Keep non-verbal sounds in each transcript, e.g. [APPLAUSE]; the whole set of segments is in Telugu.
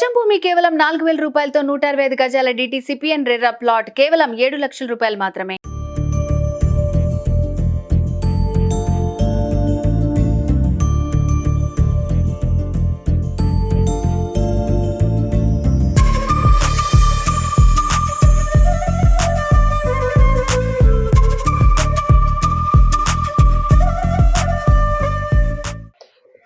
గజం భూమి కేవలం నాలుగు వేల రూపాయలతో నూట అరవై ఐదు గజాల డిటిసిపిఎన్ రెర్రా ప్లాట్ కేవలం ఏడు లక్షల రూపాయలు మాత్రమే.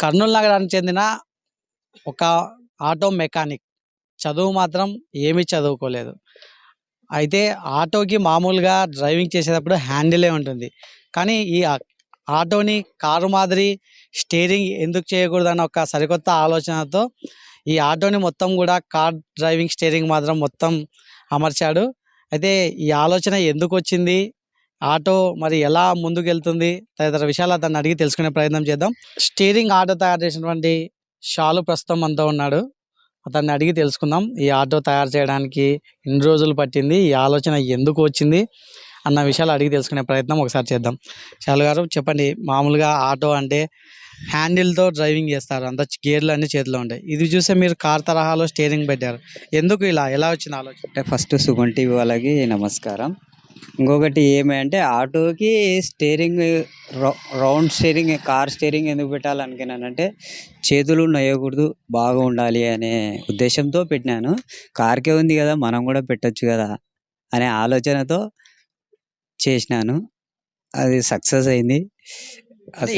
కర్నూలు నగరానికి చెందిన ఒక ఆటో మెకానిక్. చదువు మాత్రం ఏమీ చదువుకోలేదు. అయితే ఆటోకి మామూలుగా డ్రైవింగ్ చేసేటప్పుడు హ్యాండిలే ఉంటుంది. కానీ ఈ ఆటోని కారు మాదిరి స్టీరింగ్ ఎందుకు చేయకూడదన్న ఒక సరికొత్త ఆలోచనతో ఈ ఆటోని మొత్తం కూడా కార్ డ్రైవింగ్ స్టీరింగ్ మాత్రం మొత్తం అమర్చాడు. అయితే ఈ ఆలోచన ఎందుకు వచ్చింది? ఆటో మరి ఎలా ముందుకు వెళ్తుంది తదితర విషయాలు అతన్ని అడిగి తెలుసుకునే ప్రయత్నం చేద్దాం. స్టీరింగ్ ఆటో తయారు చేసినటువంటి షాలు ప్రస్తుతం మనతో ఉన్నాడు. అతన్ని అడిగి తెలుసుకుందాం. ఈ ఆటో తయారు చేయడానికి ఎన్ని రోజులు పట్టింది? ఈ ఆలోచన ఎందుకు వచ్చింది? అన్న విషయాలు అడిగి తెలుసుకునే ప్రయత్నం ఒకసారి చేద్దాం. షాలు గారు చెప్పండి. మామూలుగా ఆటో అంటే హ్యాండిల్తో డ్రైవింగ్ చేస్తారు. అంత గేర్లు అన్ని చేతిలో ఉంటాయి. ఇది చూస్తే మీరు కార్ తరహాలో స్టీరింగ్ పెట్టారు. ఎందుకు ఇలా? ఎలా వచ్చిన ఆలోచన? ఫస్ట్ సుగం టీవీ వాళ్ళకి నమస్కారం. ఇంకొకటి ఏమంటే ఆటోకి steering round steering car steering ఎందుకు పెట్టాలనుకున్నానంటే చేతులు నొయ్యకూడదు బాగా ఉండాలి అనే ఉద్దేశంతో పెట్టినాను. కార్కే ఉంది కదా మనం కూడా పెట్టొచ్చు కదా అనే ఆలోచనతో చేసినాను. అది సక్సెస్ అయింది.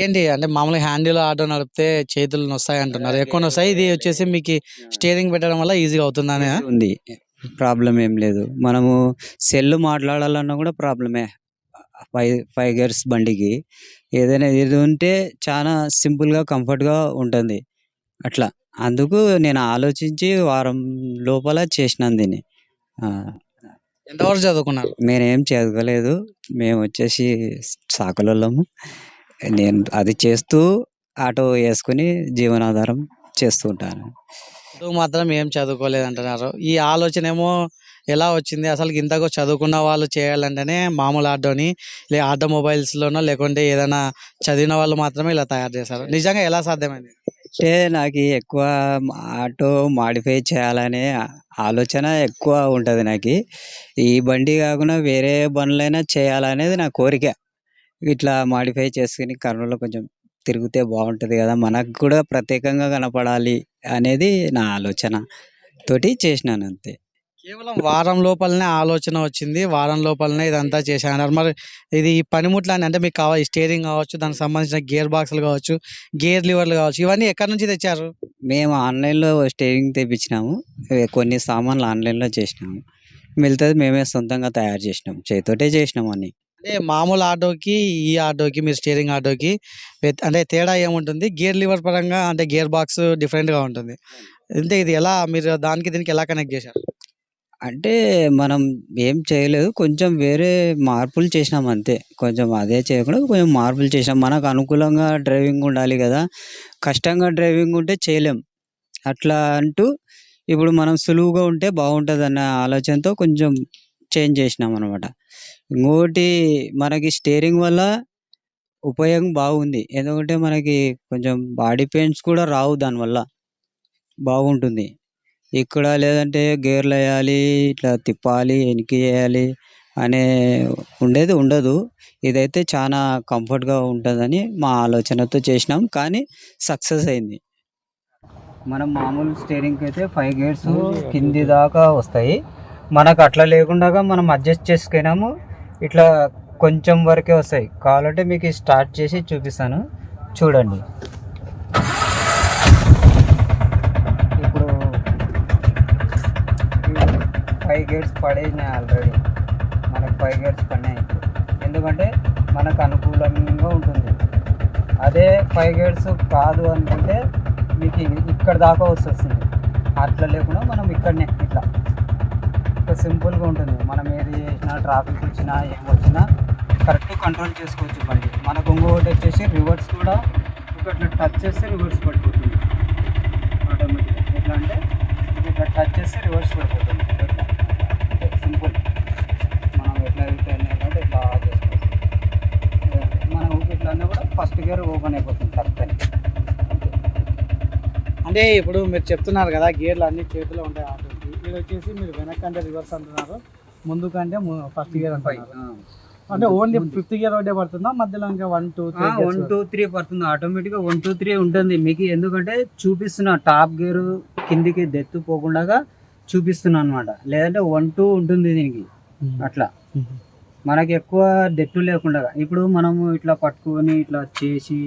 ఏంటి అంటే మామూలుగా హ్యాండిల్ ఆటో నడిపితే చేతులు నొస్తాయి అంటున్నారు. ఎక్కువ నొస్తాయి ఇది వచ్చేసి మీకు స్టీరింగ్ పెట్టడం వల్ల ఈజీగా అవుతుందని ఉంది. ప్రాబ్లం ఏం లేదు. మనము సెల్ మాట్లాడాలన్నా కూడా ప్రాబ్లమే. ఫైవ్ ఫైవ్ గేర్స్ బండికి. ఏదైనా ఇది ఉంటే చాలా సింపుల్గా కంఫర్ట్గా ఉంటుంది. అట్లా. అందుకు నేను ఆలోచించి వారం లోపల చేసినాను దీన్ని. ఎంతవరకు చదువుకున్నారు? నేనేం చదవలేదు. మేము వచ్చేసి సాకులము నేను అది చేస్తూ ఆటో వేసుకుని జీవనాధారం చేస్తూ ఉంటాను చదువు మాత్రం ఏం చదువుకోలేదు అంటున్నారు ఈ ఆలోచన ఏమో ఎలా వచ్చింది? అసలు ఇంతకు చదువుకున్న వాళ్ళు చేయాలంటేనే మామూలు ఆటోని లే ఆటోమొబైల్స్లోనో లేకుంటే ఏదైనా చదివిన వాళ్ళు మాత్రమే ఇలా తయారు చేస్తారు నిజంగా ఎలా సాధ్యమైంది? అంటే నాకు ఎక్కువ ఆటో మాడిఫై చేయాలనే ఆలోచన ఎక్కువ ఉంటుంది నాకు. ఈ బండి కాకుండా వేరే బండ్లైనా చేయాలనేది నా కోరిక. ఇట్లా మాడిఫై చేసుకుని కర్నూలులో కొంచెం తిరిగితే బాగుంటుంది కదా మనకు కూడా ప్రత్యేకంగా కనపడాలి అనేది నా ఆలోచన. తోటి చేసినాను అంతే. కేవలం వారం లోపలనే ఆలోచన వచ్చింది వారం లోపలనే ఇదంతా చేశాను మరి ఇది ఈ పనిముట్లు అని అంటే మీకు కావాలి స్టీరింగ్ కావచ్చు దానికి సంబంధించిన గేర్ బాక్సులు కావచ్చు గేర్ లివర్లు కావచ్చు ఇవన్నీ ఎక్కడి నుంచి తెచ్చారు? మేము ఆన్లైన్లో స్టీరింగ్ తెప్పించినాము కొన్ని సామాన్లు ఆన్లైన్లో చేసినాము. మిగతాది మేమే సొంతంగా తయారు చేసినాం చేతితోటే చేసినాం అన్ని. అంటే మామూలు ఆటోకి ఈ ఆటోకి మీరు స్టీరింగ్ ఆటోకి వ్యత్- అంటే తేడా ఏముంటుంది? గేర్ లివర్ పరంగా అంటే గేర్ బాక్స్ డిఫరెంట్గా ఉంటుంది. అంటే ఇది ఎలా మీరు దానికి దీనికి ఎలా కనెక్ట్ చేశారు? అంటే మనం ఏం చేయలేదు. కొంచెం వేరే మార్పులు చేసినాం అంతే. కొంచెం అదే చేయకుండా కొంచెం మార్పులు చేసినాం. మనకు అనుకూలంగా డ్రైవింగ్ ఉండాలి కదా. కష్టంగా డ్రైవింగ్ ఉంటే చేయలేం. అట్లా అంటూ ఇప్పుడు మనం సులువుగా ఉంటే బాగుంటుంది అన్న ఆలోచనతో కొంచెం చేంజ్ చేసినాం అనమాట ఇంకోటి మనకి స్టీరింగ్ వల్ల ఉపయోగం బాగుంది. ఎందుకంటే మనకి కొంచెం బాడీ పెయిన్స్ కూడా రావు దానివల్ల. బాగుంటుంది. ఇక్కడ లేదంటే గేర్లు వేయాలి ఇట్లా తిప్పాలి వెనక్కి చేయాలి అనే ఉండేది ఉండదు. ఇదైతే చాలా కంఫర్ట్గా ఉంటుందని మా ఆలోచనతో చేసినాం. కానీ సక్సెస్ అయింది. మనం మామూలు స్టీరింగ్కి అయితే ఫైవ్ గేర్స్ కింది దాకా వస్తాయి. మనకు అట్లా లేకుండా మనం అడ్జస్ట్ చేసుకున్నాము. ఇట్లా కొంచెం వరకే వస్తాయి. కావాలంటే మీకు స్టార్ట్ చేసి చూపిస్తాను. చూడండి. ఇప్పుడు ఫైవ్ గేట్స్ పడేసినాయి ఆల్రెడీ మనకు ఫైవ్ గేట్స్ పడినాయి. ఎందుకంటే మనకు అనుకూలంగా ఉంటుంది. అదే ఫైవ్ గేట్స్ కాదు అనుకుంటే మీకు ఇక్కడ దాకా వస్తుంది. అట్లా లేకుండా మనం ఇక్కడనే ఇట్లా. సింపుల్గా ఉంటుంది. మనం ఏది చేసినా ట్రాఫిక్ వచ్చినా ఏం వచ్చినా కరెక్ట్ కంట్రోల్ చేసుకోవచ్చు బండి. మనకు ఇంకొకటి వచ్చేసి రివర్స్ కూడా ఇట్లా టచ్ చేస్తే రివర్స్ పడిపోతుంది. ఆటోమేటిక్ ఎట్లా అంటే ఇట్లా టచ్ చేస్తే రివర్స్ పడిపోతుంది. సింపుల్ మనం ఎట్లా అంటే ఇట్లా చేసుకోవచ్చు. మనం ఇట్లా అన్నీ కూడా ఫస్ట్ గేర్ ఓపెన్ అయిపోతుంది కరెక్ట్ అని. అంటే ఇప్పుడు మీరు చెప్తున్నారు కదా గేర్లు అన్ని చేతిలో ఉంటాయి. ఆటోకి ఇది వచ్చేసి మీరు వెనక్కి అంటే రివర్స్ అంటున్నారు. ముందు కంటే ఫస్ట్ గేర్ అంటున్నారు. అంటే ఓన్లీ ఫిఫ్త్ గేర్ ఒకటే పడుతుందా? మధ్యలో ఇంకా one two three one two three పడుతుంది. ఆటోమేటిక్గా వన్ టూ త్రీ ఉంటుంది. మీకు ఎందుకంటే చూపిస్తున్నా టాప్ గేర్ కిందికి దెత్తు పోకుండా చూపిస్తున్నా అనమాట లేదంటే వన్ టూ ఉంటుంది దీనికి. అట్లా. మనకి ఎక్కువ దెట్టు లేకుండా ఇప్పుడు మనము ఇట్లా పట్టుకొని ఇట్లా చేసి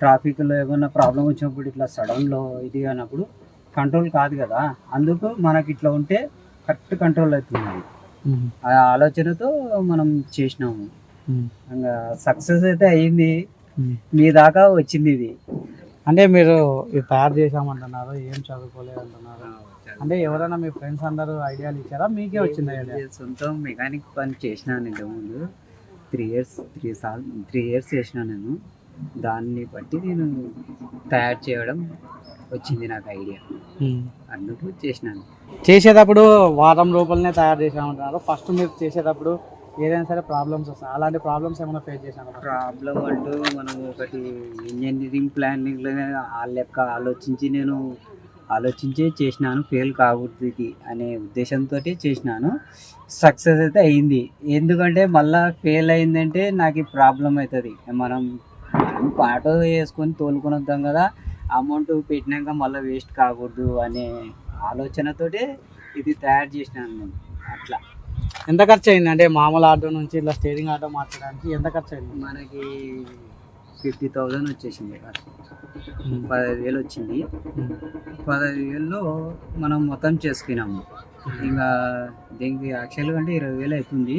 ట్రాఫిక్లో ఏమైనా ప్రాబ్లం వచ్చినప్పుడు ఇట్లా సడన్లో ఇది అన్నప్పుడు కంట్రోల్ కాదు కదా. అందుకు మనకి ఇట్లా ఉంటే కరెక్ట్ కంట్రోల్ అవుతుంది. ఆ ఆలోచనతో మనం చేసినాము. ఇంకా సక్సెస్ అయితే అయ్యింది మీ దాకా వచ్చింది ఇది. అంటే మీరు ఇది తయారు చేసామంటున్నారు ఏం చదువుకోలేదు అంటున్నారు. అంటే ఎవరైనా మీ ఫ్రెండ్స్ అందరూ ఐడియాలు ఇచ్చారా? మీకే వచ్చింది సొంతం మెకానిక్ పని చేసినాను ఇంతకుముందు. Three years three sir three years చేసిన నేను. దాన్ని బట్టి నేను తయారు చేయడం వచ్చింది నాకు ఐడియా. అందుకు చేసినాను. చేసేటప్పుడు వారం రూపాయలనే తయారు చేసామంటున్నారు ఫస్ట్ మీరు చేసేటప్పుడు ఏదైనా సరే ప్రాబ్లమ్స్ వస్తాయి. అలాంటి ప్రాబ్లమ్స్ ఏమైనా ఫేస్ చేశాను ప్రాబ్లం అంటూ మనం ఒకటి ఇంజనీరింగ్ ప్లానింగ్ ఆ లెక్క ఆలోచించి నేను ఆలోచించే చేసినాను. ఫెయిల్ కాకూడదు అనే ఉద్దేశంతో చేసినాను. సక్సెస్ అయితే అయింది. ఎందుకంటే మళ్ళా ఫెయిల్ అయిందంటే నాకు ప్రాబ్లం అవుతుంది. మనం ఆటో వేసుకొని తోలుకొని వద్దాం కదా. అమౌంట్ పెట్టినాక మళ్ళీ వేస్ట్ కాకూడదు అనే ఆలోచనతోటే ఇది తయారు చేసినాను నేను. అట్లా. ఎంత ఖర్చు అయింది అంటే మామూలు ఆటో నుంచి ఇట్లా స్టీరింగ్ ఆటో మార్చడానికి ఎంత ఖర్చు అయింది మనకి ఫిఫ్టీ థౌజండ్ వచ్చేసింది పదహైదు వేలు వచ్చింది. పదహైదు వేల్లో మనం మొత్తం చేసుకున్నాము. ఇంకా దీనికి యాక్చువల్గా అంటే ఇరవై వేలు అవుతుంది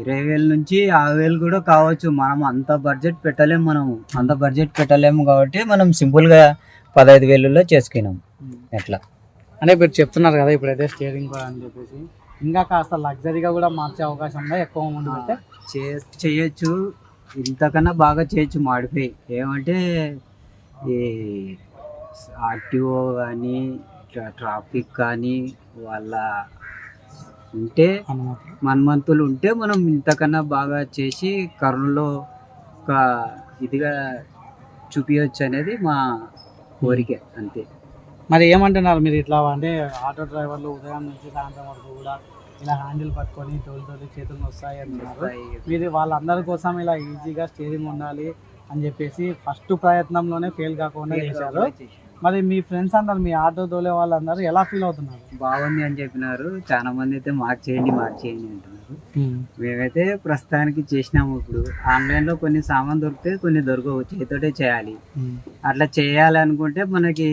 ఇరవై వేల నుంచి యాభై వేలు కూడా కావచ్చు. మనం అంత బడ్జెట్ పెట్టలేము మనము అంత బడ్జెట్ పెట్టలేము కాబట్టి మనం సింపుల్గా పదహైదు వేలలో చేసుకున్నాం. ఎట్లా? అంటే మీరు చెప్తున్నారు కదా ఇప్పుడైతే స్టీరింగ్ అని చెప్పేసి. ఇంకా కాస్త లగ్జరీగా కూడా మార్చే అవకాశం ఉందా? ఎక్కువ అమౌంట్ చే చేయొచ్చు. ఇంతకన్నా బాగా చేయొచ్చు మాడిఫై. ఏమంటే ఈ ఆర్టీఓ కానీ ట్రాఫిక్ కానీ వాళ్ళ ఉంటే మన్మంతులు ఉంటే మనం ఇంతకన్నా బాగా చేసి కరుణలో ఒక ఇదిగా చూపించవచ్చు అనేది మా కోరిక అంతే. మరి ఏమంటున్నారు మీరు ఇట్లా అంటే ఆటో డ్రైవర్లు ఉదయం నుంచి సాయంత్రం వరకు కూడా ఇలా హ్యాండిల్ పట్టుకొని తోలుతోటి చేతులు వస్తాయి అంటున్నారు. మీరు వాళ్ళందరి కోసం ఇలా ఈజీగా స్టీరింగ్ ఉండాలి అని చెప్పేసి ఫస్ట్ ప్రయత్నంలోనే ఫెయిల్ కాకుండా చేశారు. మరి మీ ఫ్రెండ్స్ అందరు మీ ఆటో తోలే వాళ్ళందరూ ఎలా ఫీల్ అవుతున్నారు? బాగుంది అని చెప్పినారు. చాలా మంది అయితే మార్క్ చేయండి మార్క్ చేయండి అంటున్నారు మేమైతే ప్రస్తుతానికి చేసినాము ఇప్పుడు. ఆన్లైన్లో కొన్ని సామాన్ దొరికితే కొన్ని దొరకవు. చేతితోటే చేయాలి. అట్లా చేయాలి అనుకుంటే మనకి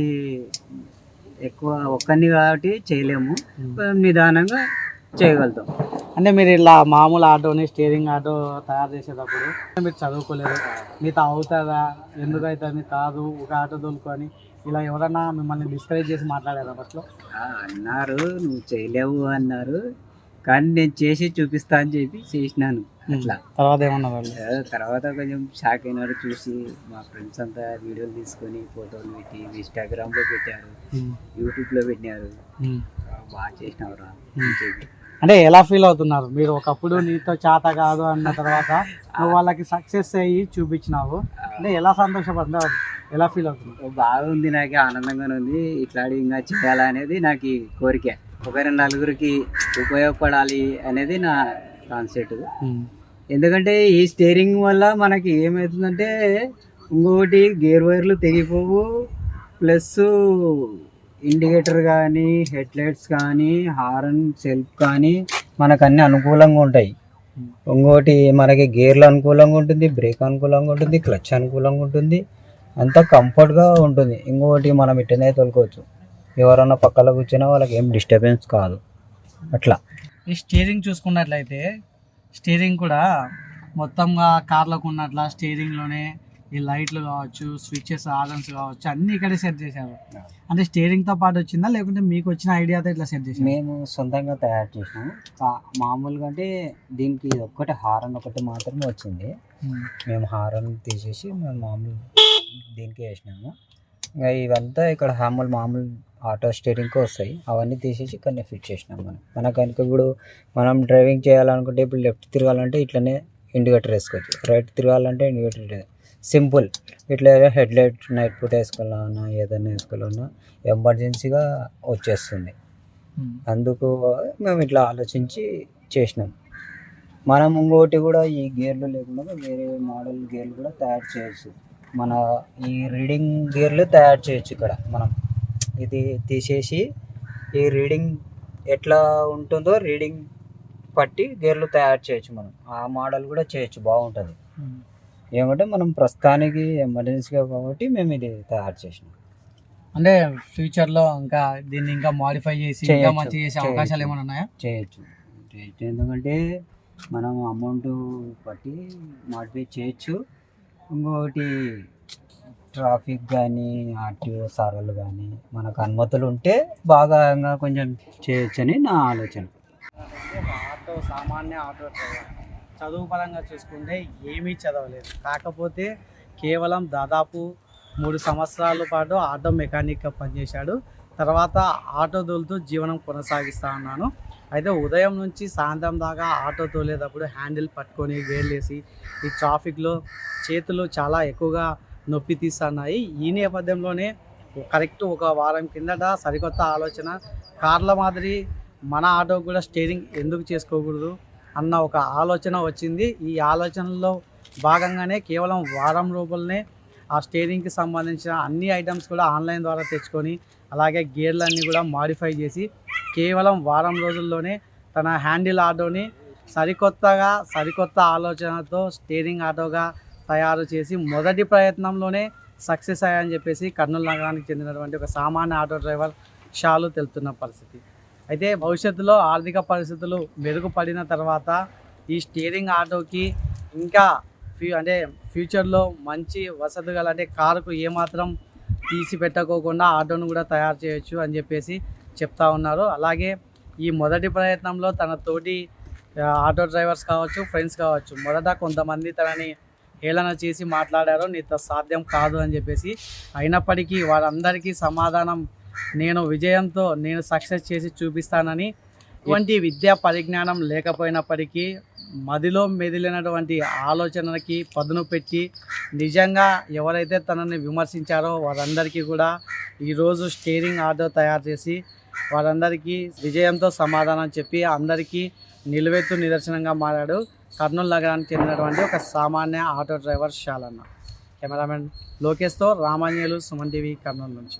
ఎక్కువ ఒక్కరిని కాబట్టి చేయలేము. నిదానంగా చేయగలుగుతాం. అంటే మీరు ఇలా మామూలు ఆటోని స్టీరింగ్ ఆటో తయారు చేసేటప్పుడు మీరు చదువుకోలేదు. మీతో అవుతుందా? ఎందుకు అవుతుంది? కాదు ఒక ఆటో తోలుకొని ఇలా ఎవరన్నా మిమ్మల్ని డిస్కరేజ్ చేసి మాట్లాడారా ఫస్ట్లో అన్నారు నువ్వు చేయలేవు అన్నారు. కానీ నేను చేసి చూపిస్తా అని చెప్పి చేసినాను. అట్లా. తర్వాత వాళ్ళు? ఆ, తర్వాత కొంచెం షాక్ అయినారు చూసి మా ఫ్రెండ్స్ అంతా వీడియోలు తీసుకొని ఫోటోలు పెట్టి ఇన్స్టాగ్రామ్లో పెట్టారు యూట్యూబ్లో పెట్టినారు. బాగా చేసినావురా చెప్పి. అంటే ఎలా ఫీల్ అవుతున్నారు? మీరు ఒకప్పుడు నీతో చేత కాదు అన్న తర్వాత [LAUGHS] వాళ్ళకి సక్సెస్ అయ్యి చూపించినావు. అంటే ఎలా సంతోషపడ్డావు? ఎలా ఫీల్ అవుతున్నావు బాగుంది నాకు ఆనందంగానే ఉంది. ఇట్లాంటి ఇంకా చేయాలనేది నాకు ఈ కోరిక. ఒకరి నలుగురికి ఉపయోగపడాలి అనేది నా కాన్సెప్ట్ ఎందుకంటే ఈ స్టీరింగ్ వల్ల మనకి ఏమవుతుందంటే ఇంకొకటి గేర్ వైర్లు తెగిపోవు. ప్లస్ ఇండికేటర్ కానీ హెడ్ లైట్స్ కానీ హారన్ సెల్ఫ్ కానీ మనకు అన్ని అనుకూలంగా ఉంటాయి. ఇంకోటి మనకి గేర్లు అనుకూలంగా ఉంటుంది బ్రేక్ అనుకూలంగా ఉంటుంది క్లచ్ అనుకూలంగా ఉంటుంది. అంతా కంఫర్ట్గా ఉంటుంది. ఇంకొకటి మనం ఇట్టనే తోలుకోవచ్చు. ఎవరన్నా పక్కన కూర్చున్నా వాళ్ళకి ఏం డిస్టర్బెన్స్ కాదు. అట్లా. ఈ స్టీరింగ్ చూసుకున్నట్లయితే స్టీరింగ్ కూడా మొత్తంగా కార్లకు ఉన్నట్ల స్టీరింగ్లోనే ఈ లైట్లు కావచ్చు స్విచ్చెస్ ఆర్డర్స్ కావచ్చు అన్ని ఇక్కడే సెట్ చేశారు. అంటే స్టీరింగ్తో పాటు వచ్చిందా? లేకుంటే మీకు వచ్చిన ఐడియాతో ఇట్లా సెట్ చేశారు? మేము సొంతంగా తయారు చేసినాము కా- మామూలుగా అంటే దీనికి ఒక్కటి హారన్ ఒకటి మాత్రమే వచ్చింది. మేము హారన్ తీసేసి మేము మామూలు దీనికి వేసినాము. ఇంకా ఇవంతా ఇక్కడ మామూలు మామూలు ఆటో స్టీరింగ్కి వస్తాయి. అవన్నీ తీసేసి ఇక్కడ ఫిట్ చేసినాం మనం. మనకు కనుక ఇప్పుడు మనం డ్రైవింగ్ చేయాలనుకుంటే ఇప్పుడు లెఫ్ట్ తిరగాలంటే ఇట్లనే ఇండికేటర్ వేసుకోవచ్చు. రైట్ తిరగాలంటే ఇండికేటర్ సింపుల్. ఇట్లా హెడ్ లైట్ నైట్ పూట వేసుకోవాలన్నా ఏదైనా వేసుకోవాలన్నా ఎమర్జెన్సీగా వచ్చేస్తుంది. అందుకు మేము ఇట్లా ఆలోచించి చేసినాం. మనం ఇంకోటి కూడా ఈ గేర్లు లేకుండా వేరే మోడల్ గేర్లు కూడా తయారు చేయొచ్చు మన ఈ రీడింగ్ గేర్లు తయారు చేయొచ్చు ఇక్కడ మనం. ఇది తీసేసి ఈ రీడింగ్ ఎట్లా ఉంటుందో రీడింగ్ పట్టి గేర్లు తయారు చేయొచ్చు మనం. ఆ మోడల్ కూడా చేయొచ్చు బాగుంటుంది. ఏమంటే మనం ప్రస్తుతానికి ఎమర్జెన్సీగా కాబట్టి మేము ఇది తయారు చేసినాం. అంటే ఫ్యూచర్లో ఇంకా దీన్ని ఇంకా మాడిఫై చేసి ఇంకా మంచి చేసే అవకాశాలు. ఏమైనా ఉన్నాయా? చేయొచ్చు. చేయొచ్చు. ఎందుకంటే మనం అమౌంట్ బట్టి మాడిఫై చేయొచ్చు. ఇంకొకటి ట్రాఫిక్ కానీ ఆర్టీఓ సార్లు కానీ మనకు అనుమతులు ఉంటే బాగా కొంచెం చేయొచ్చని నా ఆలోచన. ఆటో సామాన్య ఆటో డ్రైవర్. చదువు పరంగా చూసుకుంటే ఏమీ చదవలేదు. కాకపోతే కేవలం దాదాపు మూడు సంవత్సరాల పాటు ఆటో మెకానిక్గా పనిచేశాడు. తర్వాత ఆటో తోలుతూ జీవనం కొనసాగిస్తూ ఉన్నాను. అయితే ఉదయం నుంచి సాయంత్రం దాకా ఆటో తోలేటప్పుడు హ్యాండిల్ పట్టుకొని వేలేసి ఈ ట్రాఫిక్లో చేతులు చాలా ఎక్కువగా నొప్పి తీస్తున్నాయి. ఈ నేపథ్యంలోనే కరెక్ట్ ఒక వారం కిందట సరికొత్త ఆలోచన కార్ల మాదిరి మన ఆటో కూడా స్టీరింగ్ ఎందుకు చేసుకోకూడదు అన్న ఒక ఆలోచన వచ్చింది. ఈ ఆలోచనలో భాగంగానే కేవలం వారం రూపాయలనే ఆ స్టీరింగ్కి సంబంధించిన అన్ని ఐటమ్స్ కూడా ఆన్లైన్ ద్వారా తెచ్చుకొని అలాగే గేర్లన్నీ కూడా మాడిఫై చేసి కేవలం వారం రోజుల్లోనే తన హ్యాండిల్ ఆటోని సరికొత్తగా సరికొత్త ఆలోచనతో స్టీరింగ్ ఆటోగా తయారు చేసి మొదటి ప్రయత్నంలోనే సక్సెస్ అయ్యాయని చెప్పేసి కర్నూలు నగరానికి చెందినటువంటి ఒక సామాన్య ఆటో డ్రైవర్ షాలు తెలుపుతున్న పరిస్థితి. అయితే భవిష్యత్తులో ఆర్థిక పరిస్థితులు మెరుగుపడిన తర్వాత ఈ స్టీరింగ్ ఆటోకి ఇంకా ఫ్యూ అంటే ఫ్యూచర్లో మంచి వసతి గల అంటే కారుకు ఏమాత్రం తీసి పెట్టకోకుండా ఆటోను కూడా తయారు చేయొచ్చు అని చెప్పేసి చెప్తా ఉన్నారు. అలాగే ఈ మొదటి ప్రయత్నంలో తన తోటి ఆటో డ్రైవర్స్ కావచ్చు ఫ్రెండ్స్ కావచ్చు మొదట కొంతమంది తనని హేళన చేసి మాట్లాడారు నీతో సాధ్యం కాదు అని చెప్పేసి అయినప్పటికీ వారందరికీ సమాధానం నేను విజయంతో నేను సక్సెస్ చేసి చూపిస్తానని ఇటువంటి విద్యా పరిజ్ఞానం లేకపోయినప్పటికీ మదిలో మెదిలినటువంటి ఆలోచనలకి పదును పెట్టి నిజంగా ఎవరైతే తనని విమర్శించారో వారందరికీ కూడా ఈరోజు స్టీరింగ్ ఆటో తయారు చేసి వారందరికీ విజయంతో సమాధానం చెప్పి అందరికీ నిలువెత్తు నిదర్శనంగా మారాడు కర్నూలు నగరానికి చెందినటువంటి ఒక సామాన్య ఆటో డ్రైవర్ శాలన్న. కెమెరామెన్ లోకేష్తో రామాంజలు సుమన్ టీవీ కర్నూలు నుంచి.